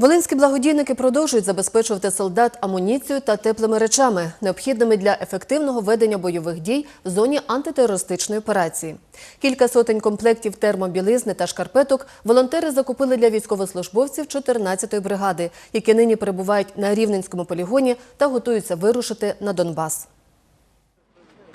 Волинські благодійники продовжують забезпечувати солдат амуніцією та теплими речами, необхідними для ефективного ведення бойових дій в зоні антитерористичної операції. Кілька сотень комплектів термобілизни та шкарпеток волонтери закупили для військовослужбовців 14-ї бригади, які нині перебувають на Рівненському полігоні та готуються вирушити на Донбас.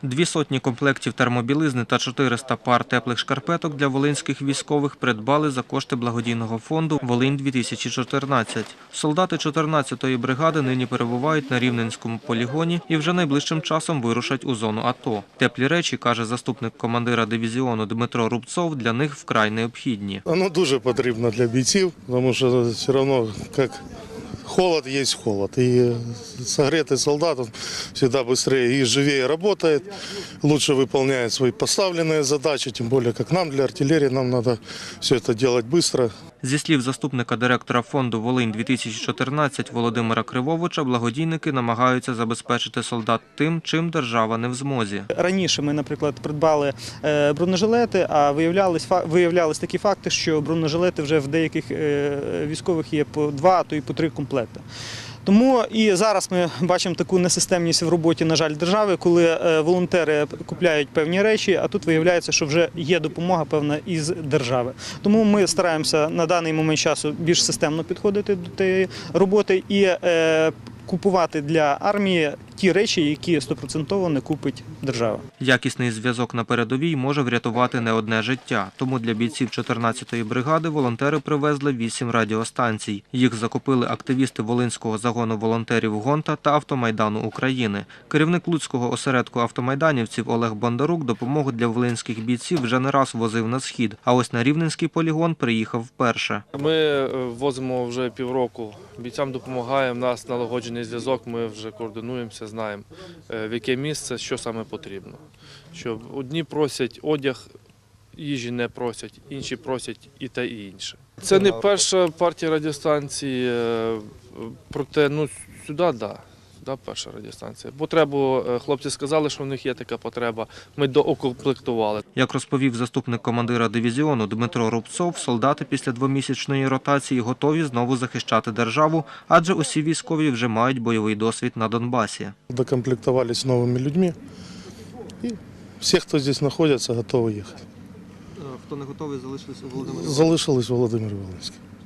Дві сотні комплектів термобілизни та 400 пар теплих шкарпеток для волинських військових придбали за кошти благодійного фонду «Волинь-2014». Солдати 14-ї бригади нині перебувають на Рівненському полігоні і вже найближчим часом вирушать у зону АТО. Теплі речі, каже заступник командира дивізіону Дмитро Рубцов, для них вкрай необхідні. Воно дуже потрібно для бійців, тому що все одно як холод есть холод. И согретый солдат он всегда быстрее и живее работает, лучше выполняет свои поставленные задачи, тем более как нам, для артиллерии нам надо все это делать швидко. Зі слів заступника директора фонду «Волинь-2014» Володимира Кривовича, благодійники намагаються забезпечити солдат тим, чим держава не в змозі. Раніше ми, наприклад, придбали е, бронежилети, а виявлялись виявлялись такі факти, що бронежилети вже в деяких е, військових є по два, а то й по три комплекти. Тому і зараз ми бачимо таку несистемність в роботі, на жаль, держави, коли е, волонтери купляють певні речі, а тут виявляється, що вже є допомога певна із держави. Тому ми стараємося на даний момент часу більш системно підходити до тієї роботи і е, купувати для армії ті речі, які стопроцентово не купить держава. Якісний зв'язок на передовій може врятувати не одне життя. Тому для бійців 14-ї бригади волонтери привезли 8 радіостанцій. Їх закупили активісти Волинського загону волонтерів Гонта та Автомайдану України. Керівник Луцького осередку автомайданівців Олег Бондарук допомогу для волинських бійців вже не раз возив на схід. А ось на Рівненський полігон приїхав вперше. Ми е, возимо вже півроку. Бійцям допомагаємо. У нас налагоджений зв'язок. Ми вже координуємося, знаємо е, в яке місце, що саме потрібно. Що одні просять одяг, їжі не просять, інші просять і те, і інше. Це не перша партія радіостанції, е, проте ну сюди так. Да. Да, перша радіостанція. Потребу е, хлопці сказали, що в них є така потреба. Ми доокомплектували. Як розповів заступник командира дивізіону Дмитро Рубцов, солдати після двомісячної ротації готові знову захищати державу, адже усі військові вже мають бойовий досвід на Донбасі. Докомплектувалися новими людьми. І всі, хто тут знаходиться, готові їхати. Хто не готовий, залишилися у Володимирі. Залишились Володимир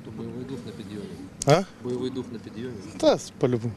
Волинський. Бойовий дух на підйомі. А? Бойовий дух на підйомі. Та по-любому.